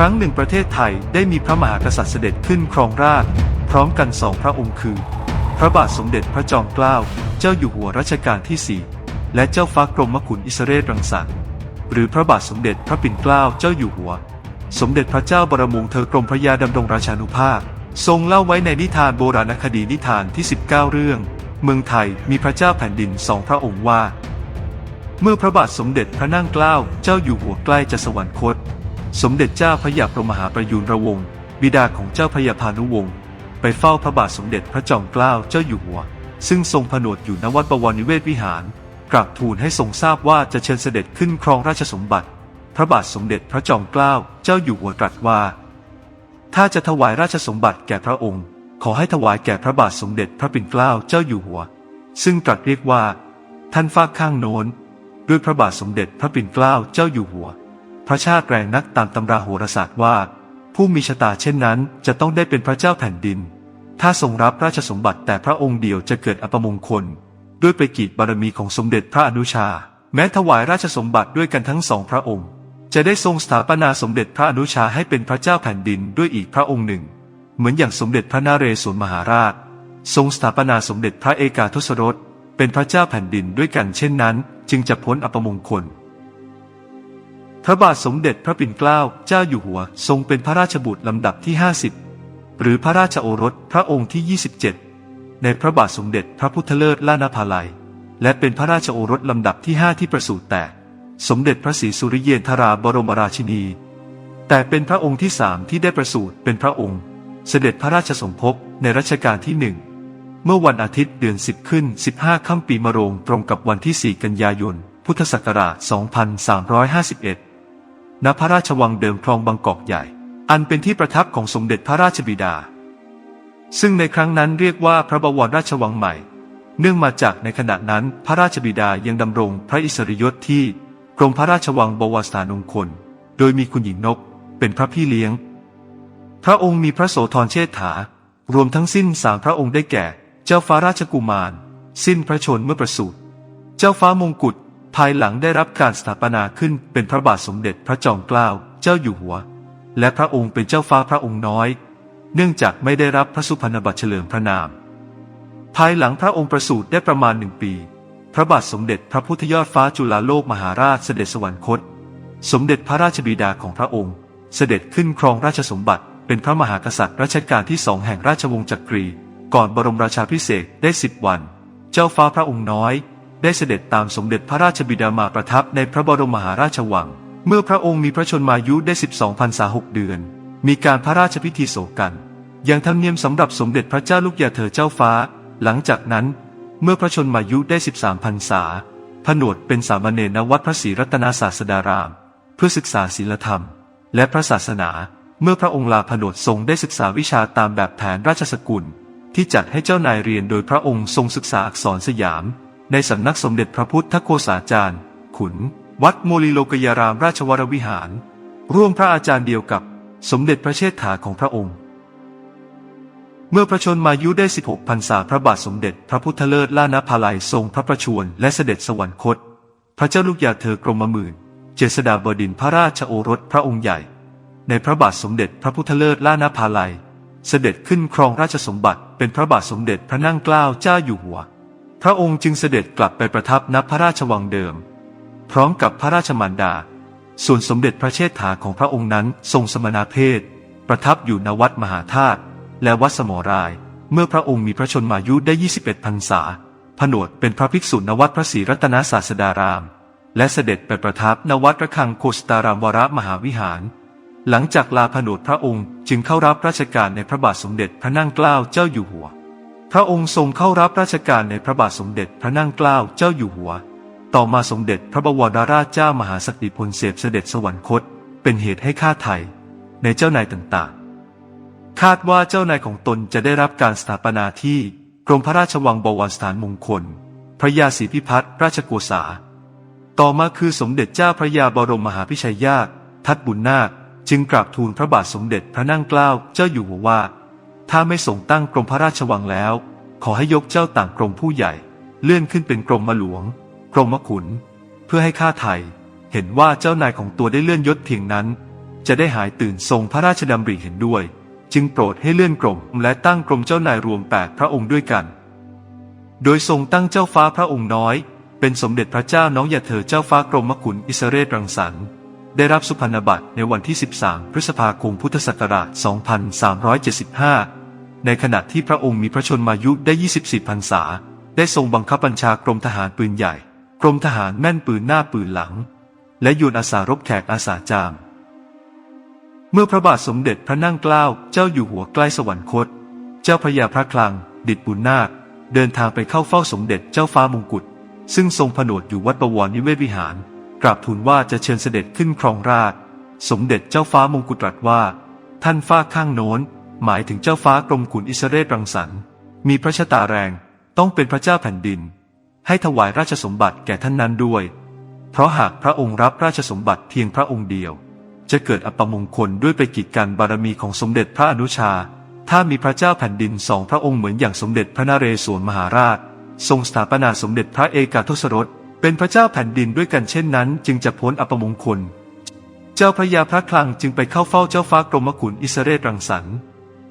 ครั้งหนึ่งประเทศไทยได้มีพระมหากษัตริย์เสด็จขึ้นครองราชพร้อมกันสองพระองค์คือ พระบาทสมเด็จพระจอมเกล้าเจ้าอยู่หัวรัชกาลที่สี่และเจ้าฟ้ากรมกุลอิสเรศรังสรรค์หรือพระบาทสมเด็จพระปิ่นเกล้าเจ้าอยู่หัว สมเด็จพระเจ้าบรมวงศ์เธอกรมพระยาดำรงราชานุภาพ ทรงเล่าไว้ในนิทานโบราณคดีนิทานที่ 19 เรื่อง เมืองไทยมีพระเจ้าแผ่นดินสองพระองค์ว่า เมื่อพระบาทสมเด็จพระนั่งเกล้าเจ้าอยู่หัวใกล้จะสวรรคต สมเด็จเจ้าพระยาพรมหาประยูรวงศ์บิดาของเจ้าพระยาพานุวงศ์ไปเฝ้าพระบาทสมเด็จพระจอมเกล้าเจ้าอยู่หัว ซึ่งทรงผนวดอยู่ณวัดบวรนิเวศวิหาร กราบทูลให้ทรงทราบว่าจะเชิญเสด็จขึ้นครองราชสมบัติ พระบาทสมเด็จพระจอมเกล้าเจ้าอยู่หัวตรัสว่า ถ้าจะถวายราชสมบัติแก่พระองค์ ขอให้ถวายแก่พระบาทสมเด็จพระปิ่นเกล้าเจ้าอยู่หัว ซึ่งตรัสเรียกว่า ท่านฟากข้างโน้น ด้วยพระบาทสมเด็จพระปิ่นเกล้าเจ้าอยู่หัว พระชาติแรงนักตามตำราโหราศาสตร์ว่า ผู้มีชะตาเช่นนั้นจะต้องได้เป็นพระเจ้าแผ่นดิน ถ้าทรงรับราชสมบัติแต่พระองค์เดียวจะเกิดอัปมงคล ด้วยไปกีดบารมีของสมเด็จพระอนุชา แม้ถวายราชสมบัติด้วยกันทั้งสองพระองค์ จะได้ทรงสถาปนาสมเด็จพระอนุชาให้เป็นพระเจ้าแผ่นดินด้วยอีกพระองค์หนึ่ง เหมือนอย่างสมเด็จพระนเรศวรมหาราช ทรงสถาปนาสมเด็จพระเอกาทศรสเป็นพระเจ้าแผ่นดินด้วยกันเช่นนั้น จึงจะพ้นอัปมงคล ระบาทสมเด็จพระปิ่นเกล้าเจ้าอยู่หัว ทรงเป็นพระราชบุตรลำดับที่ 50 หรือพระราชโอรสพระองค์ที่ 27 ในพระบาทสมเด็จพระพุทธเลิศล่านาภาลัย และเป็นพระราชโอรสลำดับที่5ที่ประสูติแต่ สมเด็จพระศรีสุริเยนทราบรมราชินี แต่เป็นพระองค์ที่สามที่ได้ประสูติเป็นพระองค์ เสด็จพระราชสมภพในรัชกาลที่หนึ่งเมื่อวันอาทิตย์เดือนสิบขึ้น 15 ค่ำปีมะโรงตรงกับวันที่ 4 กันยายน พุทธศักราช 2351 ณพระราชวังเดิมคลองบางกอกใหญ่ อันเป็นที่ประทับของสมเด็จพระราชบิดา ซึ่งในครั้งนั้นเรียกว่าพระบวรราชวังใหม่ เนื่องมาจากในขณะนั้นพระราชบิดายังดำรงพระอิสริยยศที่กรมพระราชวังบวรสถานงคล โดยมีคุณหญิงนกเป็นพระพี่เลี้ยง พระองค์มีพระโสธรเชษฐารวมทั้งสิ้นสามพระองค์ได้แก่ เจ้าฟ้าราชกุมาร สิ้นพระชนม์เมื่อประสูติ เจ้าฟ้ามงกุฎ ภายหลังได้รับการสถาปนาขึ้นเป็นพระบาทสมเด็จพระจอมเกล้าเจ้าอยู่หัว และพระองค์เป็นเจ้าฟ้าพระองค์น้อย เนื่องจากไม่ได้รับพระสุพรรณบัตรเฉลิมพระนาม ภายหลังพระองค์ประสูติได้ประมาณหนึ่งปี พระบาทสมเด็จพระพุทธยอดฟ้าจุฬาโลกมหาราชเสด็จสวรรคต สมเด็จพระราชบิดาของพระองค์ เสด็จขึ้นครองราชสมบัติ เป็นพระมหากษัตริย์รัชกาลที่สองแห่งราชวงศ์จักรี ก่อนบรมราชาพิเศษได้สิบวัน เจ้าฟ้าพระองค์น้อย ได้เสด็จตามสมเด็จพระราชบิดามาประทับในพระบรมมหาราชวัง เมื่อพระองค์มีพระชนมายุได้ 12พรรษาหกเดือน มีการพระราชพิธีโศกกันอย่างธรรมเนียมสำหรับสมเด็จพระเจ้าลูกยาเธอเจ้าฟ้า หลังจากนั้น เมื่อพระชนมายุได้ 13พรรษาผนวดเป็นสามเณรวัดพระศรีรัตนศาสดาราม เพื่อศึกษาศีลธรรม และพระศาสนา เมื่อพระองค์ลาผนวดทรงได้ศึกษาวิชาตามแบบแผนราชสกุล ที่จัดให้เจ้านายเรียนโดยพระองค์ทรงศึกษาอักษรสยาม ในสำนักสมเด็จพระพุทธโฆษาจารย์ ขุน วัดโมลิโลกยารามราชวรวิหาร ร่วมพระอาจารย์เดียวกับสมเด็จพระเชษฐาของพระองค์ เมื่อพระชนมายุได้ 16พรรษาพระบาทสมเด็จพระพุทธเลิศล่านภาลัยทรงพระประชวรและเสด็จสวรรคต พระเจ้าลูกยาเธอกรมหมื่น เจษฎาบดินทร์พระราชโอรสพระองค์ใหญ่ ในพระบาทสมเด็จพระพุทธเลิศล่านภาลัย เสด็จขึ้นครองราชสมบัติเป็นพระบาทสมเด็จพระนั่งเกล้าเจ้าอยู่หัว พระองค์จึงเสด็จกลับไปประทับณพระราชวังเดิม พร้อมกับพระราชมารดา ส่วนสมเด็จพระเชษฐาของพระองค์นั้นทรงสมณเพศ ประทับอยู่ณวัดมหาธาตุและวัดสมราย เมื่อพระองค์มีพระชนมายุได้ 21พรรษา ผนวดเป็นพระภิกษุณวัดพระศรีรัตนศาสดาราม และเสด็จไปประทับณวัดระฆังโคสตารามวรมหาวิหาร หลังจากลาผนวดพระองค์จึงเข้ารับราชการในพระบาทสมเด็จพระนั่งเกล้าเจ้าอยู่หัว พระองค์ทรงเข้ารับราชการในพระบาทสมเด็จพระนั่งเกล้าเจ้าอยู่หัว ต่อมาสมเด็จพระบวรราชเจ้ามหาสักดิพลเสพเสด็จสวรรคต เป็นเหตุให้ข้าไทย ในเจ้านายต่างๆ คาดว่าเจ้านายของตนจะได้รับการสถาปนาที่กรมพระราชวังบวรสถานมงคล พระยาศรีพิพัฒน์ราชโกษา ต่อมาคือสมเด็จเจ้าพระยาบรมมหาพิชัยญาติทัดบุญนาคจึงกราบทูลพระบาทสมเด็จพระนั่งเกล้าเจ้าอยู่หัวว่า ถ้าไม่ส่งตั้งกรมพระราชวังแล้ว ขอให้ยกเจ้าต่างกรมผู้ใหญ่ เลื่อนขึ้นเป็นกรมมหลวง กรมมขุน เพื่อให้ข้าไทย เห็นว่าเจ้านายของตัวได้เลื่อนยศเพียงนั้น จะได้หายตื่นทรงพระราชดำริเห็นด้วย จึงโปรดให้เลื่อนกรมและตั้งกรมเจ้านายรวมแปดพระองค์ด้วยกัน โดยทรงตั้งเจ้าฟ้าพระองค์น้อย เป็นสมเด็จพระเจ้าน้องอย่าเธอเจ้าฟ้ากรมขุนอิสเรศรังสรรค์ได้รับสุพรรณบัตรในวันที่ 13 พฤษภาคม พุทธศักราช 2375 ในขณะที่พระองค์มีพระชนมายุได้ 24พรรษา ได้ทรงบังคับบัญชากรมทหารปืนใหญ่ กรมทหารแม่นปืนหน้าปืนหลัง และโยนอาสารบแขกอาสาจาม เมื่อพระบาทสมเด็จพระนั่งเกล้าเจ้าอยู่หัวใกล้สวรรคต เจ้าพระยาพระคลัง ดิดบุญนาค เดินทางไปเข้าเฝ้าสมเด็จเจ้าฟ้ามงกุฎซึ่งทรงผนวดอยู่วัดประวรนิเวศวิหาร กราบทูลว่าจะเชิญเสด็จขึ้นครองราชสมเด็จเจ้าฟ้ามงกุฎตรัสว่า ท่านฟ้าข้างโน้น หมายถึงเจ้าฟ้ากรมขุนอิสเรศรังสรรค์มีพระชะตาแรงต้องเป็นพระเจ้าแผ่นดิน ให้ถวายราชสมบัติแก่ท่านนั้นด้วย เพราะหากพระองค์รับราชสมบัติเพียงพระองค์เดียว จะเกิดอัปมงคลด้วยไปกีดกันบารมีของสมเด็จพระอนุชา ถ้ามีพระเจ้าแผ่นดินสองพระองค์เหมือนอย่างสมเด็จพระนเรศวรมหาราช ทรงสถาปนาสมเด็จพระเอกาทศรสเป็นพระเจ้าแผ่นดินด้วยกันเช่นนั้น จึงจะพ้นอัปมงคล เจ้าพระยาพระคลังจึงไปเข้าเฝ้าเจ้าฟ้ากรมขุนอิสเรศรังสรรค์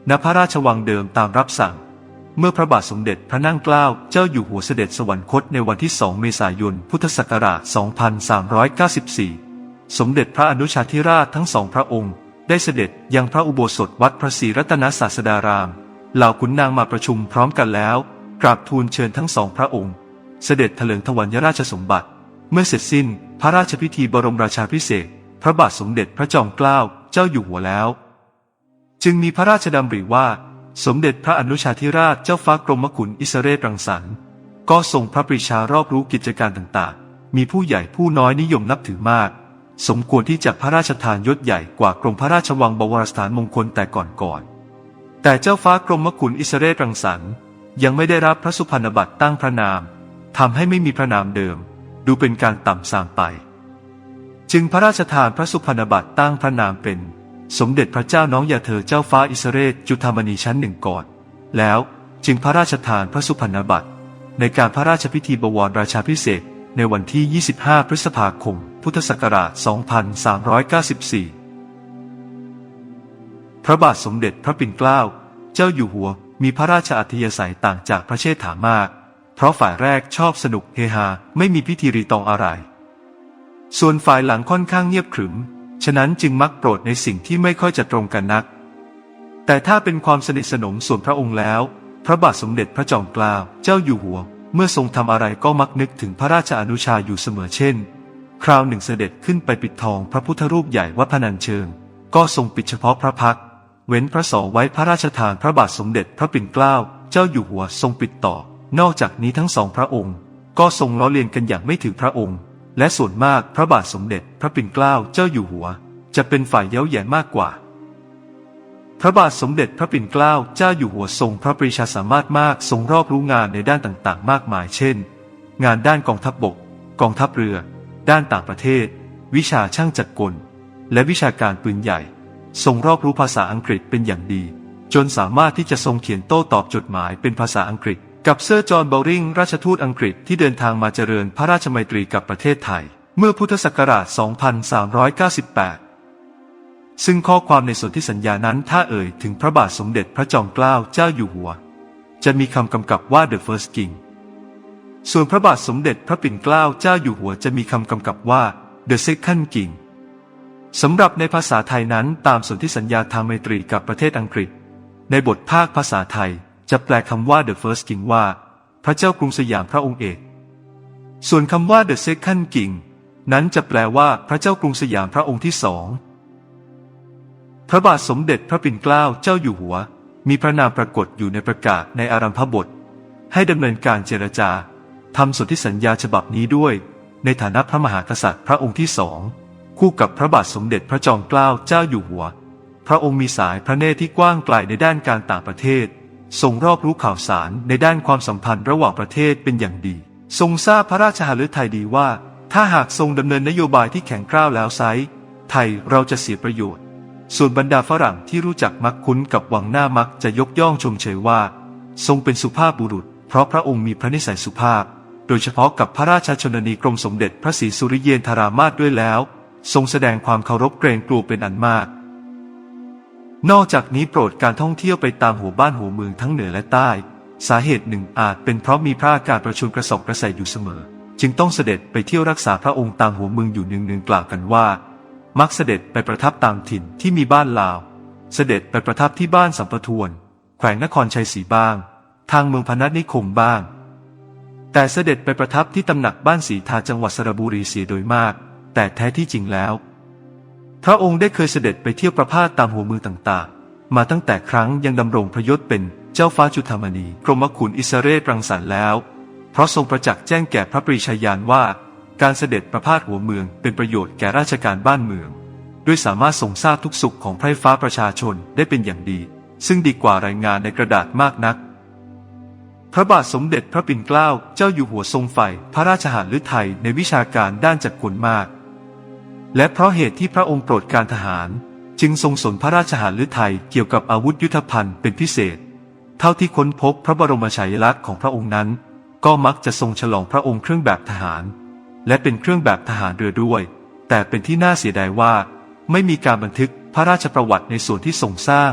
ณพระราชวังเดิมตามรับสั่ง เมื่อพระบาทสมเด็จพระนั่งเกล้าเจ้าอยู่หัวเสด็จสวรรคตในวันที่ 2 เมษายน พุทธศักราช 2394 สมเด็จพระอนุชาธิราชทั้งสองพระองค์ ได้เสด็จยังพระอุโบสถวัดพระศรีรัตนศาสดาราม เหล่าขุนนางมาประชุมพร้อมกันแล้ว กราบทูลเชิญทั้งสองพระองค์ เสด็จเถลิงถวัลยราชสมบัติ เมื่อเสร็จสิ้นพระราชพิธีบรมราชาพิเศษพระบาทสมเด็จพระจอมเกล้าเจ้าอยู่หัวแล้ว จึงมีพระราชดำริว่า สมเด็จพระอนุชาธิราชเจ้าฟ้ากรมขุนอิสเรศรังสรรค์ ก็ทรงพระปรีชารอบรู้กิจการต่างๆ มีผู้ใหญ่ผู้น้อยนิยมนับถือมาก สมควรที่จะพระราชทานยศใหญ่กว่ากรมพระราชวังบวรสถานมงคลแต่ก่อนๆแต่เจ้าฟ้ากรมขุนอิสเรศรังสรรค์ ยังไม่ได้รับพระสุพรรณบัตรตั้งพระนามทำให้ไม่มีพระนามเดิม ดูเป็นการต่ำทรามไป จึงพระราชทานพระสุพรรณบัตรตั้งพระนามเป็น สมเด็จพระเจ้าน้องยาเธอเจ้าฟ้าอิสเรศจุธามณีชั้นหนึ่งก่อน แล้วจึงพระราชทานพระสุพรรณบัตร ในการพระราชพิธีบวรราชาพิเศษในวันที่ 25 พฤษภาคม พุทธศักราช 2394 พระบาทสมเด็จพระปิ่นเกล้า เจ้าอยู่หัวมีพระราชอัธยาศัยต่างจากพระเชษฐามาก เพราะฝ่ายแรกชอบสนุกเฮฮาไม่มีพิธีรีตองอะไร ส่วนฝ่ายหลังค่อนข้างเงียบขรึม ฉะนั้นจึงมักโปรดในสิ่งที่ไม่ค่อยจะตรงกันนัก แต่ถ้าเป็นความสนิทสนมส่วนพระองค์แล้ว พระบาทสมเด็จพระจอมเกล้าเจ้าอยู่หัว เมื่อทรงทำอะไรก็มักนึกถึงพระราชอนุชาอยู่เสมอเช่น คราวหนึ่งเสด็จขึ้นไปปิดทองพระพุทธรูปใหญ่วัดพนัญเชิง ก็ทรงปิดเฉพาะพระพักเว้นพระสอไว้พระราชทานพระบาทสมเด็จพระปิ่นเกล้าเจ้าอยู่หัวทรงปิดต่อ นอกจากนี้ทั้งสองพระองค์ ก็ทรงล้อเลียนกันอย่างไม่ถือพระองค์ และส่วนมากพระบาทสมเด็จพระปิ่นเกล้าเจ้าอยู่หัว จะเป็นฝ่ายเย้าแย่มากกว่า พระบาทสมเด็จพระปิ่นเกล้าเจ้าอยู่หัวทรงพระปรีชาสามารถมากทรงรอบรู้งานในด้านต่างๆ มากมายเช่น งานด้านกองทัพบบก กองทัพเรือ ด้านต่างประเทศ วิชาช่างจักรกล และวิชาการปืนใหญ่ ทรงรอบรู้ภาษาอังกฤษเป็นอย่างดี จนสามารถที่จะทรงเขียนโต้ตอบจดหมายเป็นภาษาอังกฤษ กับเซอร์จอห์นเบลริงราชทูตอังกฤษที่เดินทางมาเจริญพระราชมัยตรีกับประเทศไทย เมื่อพุทธศักราช 2398 ซึ่งข้อความในสนที่สัญญานั้นถ้าเอ่ยถึงพระบาทสมเด็จพระจอมเกล้าเจ้าอยู่หัว จะมีคำกำกับว่า the first king ส่วนพระบาทสมเด็จพระปิ่นเกล้าเจ้าอยู่หัวจะมีคำกำกับว่า the second king สำหรับในภาษาไทยนั้นตามสนธิสัญญาทางไมตรีกับประเทศอังกฤษ ในบทภาคภาษาไทย จะแปลคำว่า the first king ว่า พระเจ้ากรุงสยามพระองค์เอก ส่วนคำว่า the second king นั้นจะแปลว่าพระเจ้ากรุงสยามพระองค์ที่สอง พระบาทสมเด็จพระปิ่นเกล้าเจ้าอยู่หัว มีพระนามปรากฏอยู่ในประกาศในอารัมพบท ให้ดำเนินการเจรจาทำสนธิสัญญาฉบับนี้ด้วย ในฐานะพระมหากษัตริย์พระองค์ที่สองคู่กับพระบาทสมเด็จพระจอมเกล้าเจ้าอยู่หัว พระองค์มีสายพระเนตรที่กว้างไกลในด้านการต่างประเทศ ทรงรอบรู้ข่าวสารในด้านความสัมพันธ์ระหว่างประเทศเป็นอย่างดี ทรงทราบพระราชหฤทัยดีว่า ถ้าหากทรงดำเนินนโยบายที่แข็งกร้าวแล้วไซไทยเราจะเสียประโยชน์ ส่วนบรรดาฝรั่งที่รู้จักมักคุ้นกับวังหน้ามักจะยกย่องชมเชยว่า ทรงเป็นสุภาพบุรุษ เพราะพระองค์มีพระนิสัยสุภาพ โดยเฉพาะกับพระราชชนนีกรมสมเด็จพระศรีสุริเยนทรามาศด้วยแล้ว ทรงแสดงความเคารพเกรงกลัวเป็นอันมาก นอกจากนี้โปรดการท่องเที่ยวไปตามหัวบ้านหัวเมืองทั้งเหนือและใต้ สาเหตุหนึ่งอาจเป็นเพราะมีพระอาการประชุมกระสอบกระแสอยู่เสมอ จึงต้องเสด็จไปเที่ยวรักษาพระองค์ตามหัวเมืองอยู่เนืองๆกล่าวกันว่า มักเสด็จไปประทับตามถิ่นที่มีบ้านลาว เสด็จไปประทับที่บ้านสัมปทวน แขวงนครชัยศรีบ้าง ทางเมืองพนัสนิคมบ้าง แต่เสด็จไปประทับที่ตำหนักบ้านสีทาจังหวัดสระบุรีเสียโดยมาก แต่แท้ที่จริงแล้ว พระองค์ได้เคยเสด็จไปเที่ยวประพาสตามหัวเมืองต่างๆ มาตั้งแต่ครั้งยังดำรงพระยศเป็นเจ้าฟ้าจุฑามณี กรมขุนอิสระเรศรังสรรค์แล้ว เพราะทรงประจักษ์แจ้งแก่พระปรีชาญาณว่า การเสด็จประพาสหัวเมืองเป็นประโยชน์แก่ราชการบ้านเมือง ด้วยสามารถทรงทราบทุกสุขของไพร่ฟ้าประชาชนได้เป็นอย่างดี ซึ่งดีกว่ารายงานในกระดาษมากนักพระบาทสมเด็จพระปิ่นเกล้าเจ้าอยู่หัวทรงใฝ่พระราชหฤทัยในวิชาการด้านจักรกลมาก และเพราะเหตุที่พระองค์โปรดการทหาร จึงทรงสนพระราชหฤทัยเกี่ยวกับอาวุธยุทธภัณฑ์เป็นพิเศษ เท่าที่ค้นพบพระบรมฉายาลักษณ์ของพระองค์นั้น ก็มักจะทรงฉลองพระองค์เครื่องแบบทหาร และเป็นเครื่องแบบทหารเรือด้วย แต่เป็นที่น่าเสียดายว่า ไม่มีการบันทึกพระราชประวัติในส่วนที่ทรงสร้าง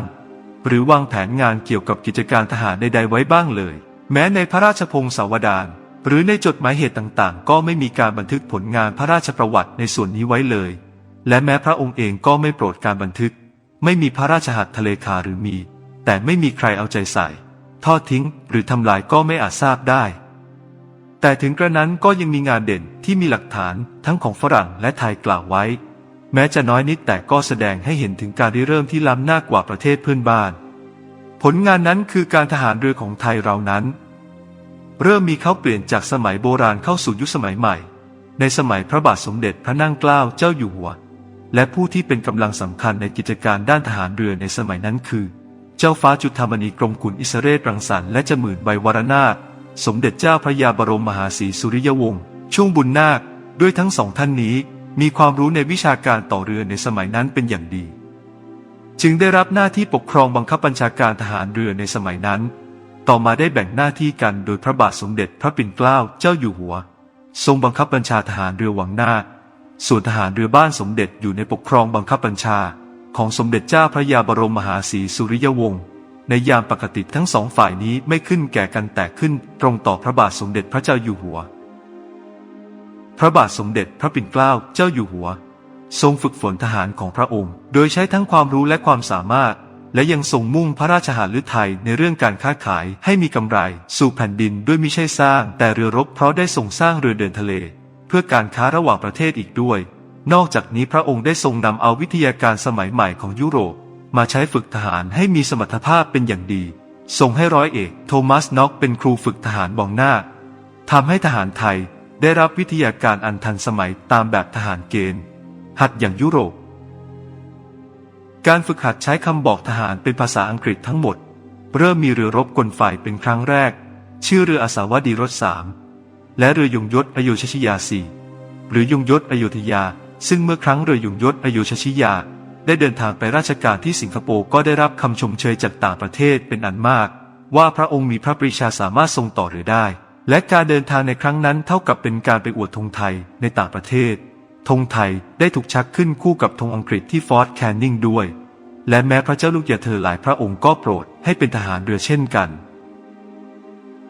หรือวางแผนงานเกี่ยวกับกิจการทหารใดๆไว้บ้างเลย แม้ในพระราชพงศาวดาร หรือในจดหมายเหตุต่างๆ ก็ไม่มีการบันทึกผลงานพระราชประวัติในส่วนนี้ไว้เลย และแม้พระองค์เองก็ไม่โปรดการบันทึก ไม่มีพระราชหัตถเลขาหรือมี แต่ไม่มีใครเอาใจใส่ ทอดทิ้งหรือทำลายก็ไม่อาจทราบได้ แต่ถึงกระนั้นก็ยังมีงานเด่นที่มีหลักฐานทั้งของฝรั่งและไทยกล่าวไว้ แม้จะน้อยนิดแต่ก็แสดงให้เห็นถึงการริเริ่มที่ล้ำหน้ากว่าประเทศเพื่อนบ้าน ผลงานนั้นคือการทหารเรือของไทยเรานั้น เริ่มมีเขาเปลี่ยนจากสมัยโบราณเข้าสู่ยุคสมัยใหม่ ในสมัยพระบาทสมเด็จพระนั่งเกล้าเจ้าอยู่หัว และผู้ที่เป็นกำลังสำคัญในกิจการด้านทหารเรือในสมัยนั้นคือ เจ้าฟ้าจุฑามณีกรมขุนอิสระเรศรังสรรค์และจมื่นใบวรนาถสมเด็จเจ้าพระยาบรมมหาศรีสุริยวงศ์ช่วงบุญนาค ด้วยทั้งสองท่านนี้มีความรู้ในวิชาการต่อเรือในสมัยนั้นเป็นอย่างดี จึงได้รับหน้าที่ปกครองบังคับบัญชาการทหารเรือในสมัยนั้น ต่อมาได้แบ่งหน้าที่กันโดยพระบาทสมเด็จพระปิ่นเกล้าเจ้าอยู่หัว ทรงบังคับบัญชาทหารเรือวังหน้า ส่วนทหารเรือบ้านสมเด็จอยู่ในปกครองบังคับบัญชา ของสมเด็จเจ้าพระยาบรมมหาศรีสุริยวงศ์ในยามปกติทั้งสองฝ่ายนี้ไม่ขึ้นแก่กันแต่ขึ้นตรงต่อพระบาทสมเด็จพระเจ้าอยู่หัว พระบาทสมเด็จพระปิ่นเกล้าเจ้าอยู่หัว ทรงฝึกฝนทหารของพระองค์ โดยใช้ทั้งความรู้และความสามารถ และยังทรงมุ่งพระราชหฤทัยในเรื่องการค้าขายให้มีกำไร สู่แผ่นดินด้วยมิใช่สร้าง แต่เรือรบเพราะได้ทรงสร้างเรือเดินทะเล เพื่อการค้าระหว่างประเทศอีกด้วย นอกจากนี้พระองค์ได้ทรงนำเอาวิทยาการสมัยใหม่ของยุโรป มาใช้ฝึกทหารให้มีสมรรถภาพเป็นอย่างดีทรงให้ร้อยเอกโทมัสน็อกเป็นครูฝึกทหารบองหน้าทำให้ทหารไทยได้รับวิทยาการอันทันสมัยตามแบบทหารเกณฑ์ หัดอย่างยุโรป การฝึกหัดใช้คำบอกทหารเป็นภาษาอังกฤษทั้งหมด เริ่มมีเรือรบกลฝ่ายเป็นครั้งแรก ชื่อเรืออาสาวดีรถสามและเรือยงยศอโยชชิยาสี่หรือยงยศอโยธยา ซึ่งเมื่อครั้งเรือยงยศอโยชชิยา ได้เดินทางไปราชการที่สิงคโปร์ก็ได้รับคำชมเชยจากต่างประเทศเป็นอันมาก ว่าพระองค์มีพระปรีชาสามารถทรงต่อเรือได้ และการเดินทางในครั้งนั้นเท่ากับเป็นการไปอวดธงไทยในต่างประเทศ ธงไทยได้ถูกชักขึ้นคู่กับธงอังกฤษที่ฟอร์ตแคนนิงด้วย และแม้พระเจ้าลูกยาเธอหลายพระองค์ก็โปรดให้เป็นทหารเรือเช่นกัน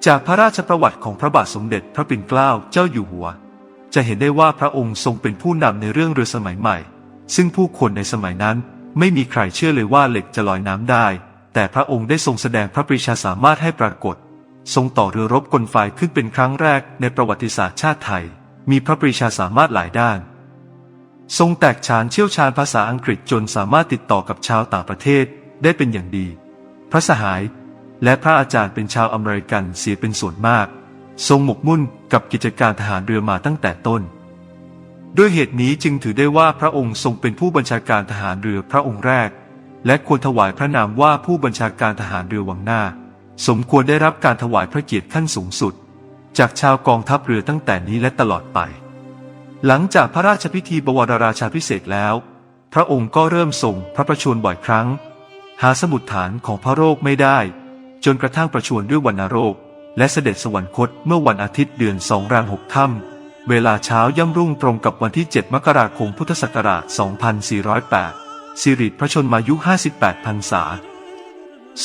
จากพระราชประวัติของพระบาทสมเด็จพระปิ่นเกล้าเจ้าอยู่หัว จะเห็นได้ว่าพระองค์ทรงเป็นผู้นำในเรื่องเรือสมัยใหม่ ซึ่งผู้คนในสมัยนั้นไม่มีใครเชื่อเลยว่าเหล็กจะลอยน้ำได้ แต่พระองค์ได้ทรงแสดงพระปรีชาสามารถให้ปรากฏ ทรงต่อเรือรบกลไฟขึ้นเป็นครั้งแรกในประวัติศาสตร์ชาติไทย มีพระปรีชาสามารถหลายด้าน ทรงแตกฉานเชี่ยวชาญภาษาอังกฤษจนสามารถติดต่อกับชาวต่างประเทศได้เป็นอย่างดี พระสหายและพระอาจารย์เป็นชาวอเมริกันเสียเป็นส่วนมาก ทรงหมกมุ่นกับกิจการทหารเรือมาตั้งแต่ต้น ด้วยเหตุนี้จึงถือได้ว่าพระองค์ทรงเป็นผู้บัญชาการทหารเรือพระองค์แรก และควรถวายพระนามว่าผู้บัญชาการทหารเรือวังหน้า สมควรได้รับการถวายพระเกียรติขั้นสูงสุด จากชาวกองทัพเรือตั้งแต่นี้และตลอดไป หลังจากพระราชพิธีบวรราชาพิเศษแล้ว พระองค์ก็เริ่มส่งพระประชวรบ่อยครั้ง หาสมุดฐานของพระโรคไม่ได้ จนกระทั่งประชวรด้วยวันโรค และเสด็จสวรรคตเมื่อวันอาทิตย์เดือนสองรางหกค่ำเวลาเช้าย่ำรุ่งตรงกับวันที่ 7 มกราคมพุทธศักราช 2408 สิริพระชนมายุ 58พรรษา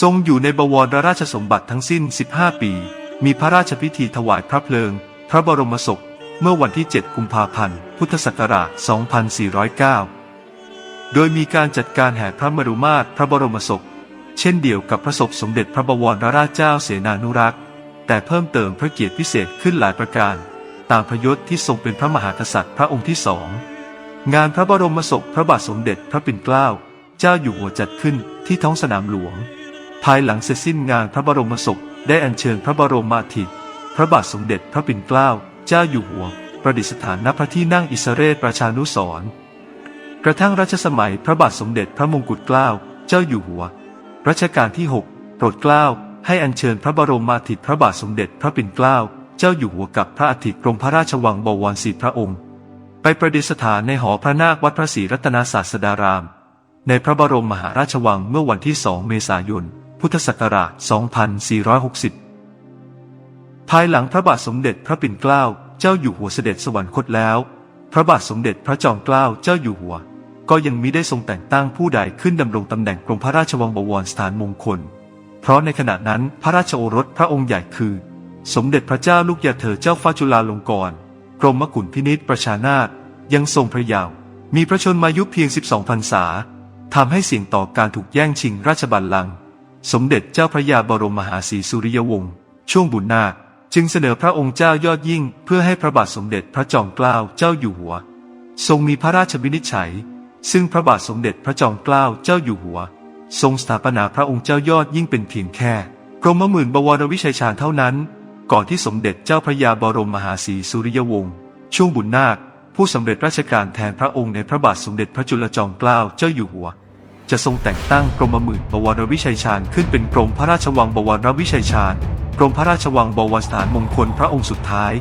ทรงอยู่ในบวรราชสมบัติทั้งสิ้น 15 ปี มีพระราชพิธีถวายพระเพลิง พระบรมศพ เมื่อวันที่ 7 กุมภาพันธ์ พุทธศักราช 2409 โดยมีการจัดการแห่พระมรุมาตรพระบรมศพ เช่นเดียวกับพระศพสมเด็จพระบวรราชเจ้าเสนานุรักษ์ แต่เพิ่มเติมพระเกียรติพิเศษขึ้นหลายประการ ตามพระยศที่ทรงเป็นพระมหากษัตริย์พระองค์ที่สอง งานพระบรมศพพระบาทสมเด็จพระปิ่นเกล้า เจ้าอยู่หัวจัดขึ้นที่ท้องสนามหลวง ภายหลังเสร็จสิ้นงานพระบรมศพได้อัญเชิญพระบรมมาธิพระบาทสมเด็จพระปิ่นเกล้า เจ้าอยู่หัว ประดิษฐานณพระที่นั่งอิสเรศประชานุสรณ์กระทั่งรัชสมัยพระบาทสมเด็จพระมงกุฎเกล้าเจ้าอยู่หัว รัชกาลที่ 6 โปรดเกล้าให้อัญเชิญพระบรมมาธิพระบาทสมเด็จพระปิ่นเกล้าเจ้าอยู่หัวกับพระอาทิตย์กรมพระราชวังบวรสีพระองค์ ไปประดิษฐานในหอพระนาควัดพระศรีรัตนศาสดาราม ในพระบรมมหาราชวังเมื่อวันที่ 2 เมษายน พุทธศักราช 2460 ภายหลังพระบาทสมเด็จพระปิ่นเกล้าเจ้าอยู่หัวเสด็จสวรรคตแล้ว พระบาทสมเด็จพระจอมเกล้าเจ้าอยู่หัว ก็ยังมิได้ทรงแต่งตั้งผู้ใดขึ้นดำรงตำแหน่งกรมพระราชวังบวรสถานมงคล เพราะในขณะนั้นพระราชโอรสพระองค์ใหญ่คือ สมเด็จพระเจ้าลูกยาเธอเจ้าฟ้าจุฬาลงกรณ์กรมกุลพินิษประชานาถยังทรงพระยาว มีพระชนมายุเพียง 12พรรษาทำให้เสี่ยงต่อการถูกแย่งชิงราชบัลลังก์สมเด็จเจ้าพระยาบรมมหาศรีสุริยวงศ์ช่วงบุญนาค จึงเสนอพระองค์เจ้ายอดยิ่งเพื่อให้พระบาทสมเด็จพระจอมเกล้าเจ้าอยู่หัว ทรงมีพระราชวินิจฉัย ซึ่งพระบาทสมเด็จพระจอมเกล้าเจ้าอยู่หัว ทรงสถาปนาพระองค์เจ้ายอดยิ่งเป็นเพียงแค่กรมหมื่นบวรวิชัยชาญเท่านั้น ก่อนที่สมเด็จเจ้าพระยาบรมมหาศรีสุริยวงศ์ช่วงบุญนาค ผู้สำเร็จราชการแทนพระองค์ในพระบาทสมเด็จพระจุลจอมเกล้าเจ้าอยู่หัว จะทรงแต่งตั้งกรมหมื่นบวรวิชัยชาญขึ้นเป็นกรมพระราชวังบวรวิชัยชาญกรมพระราชวังบวรสถานมงคลพระองค์สุดท้าย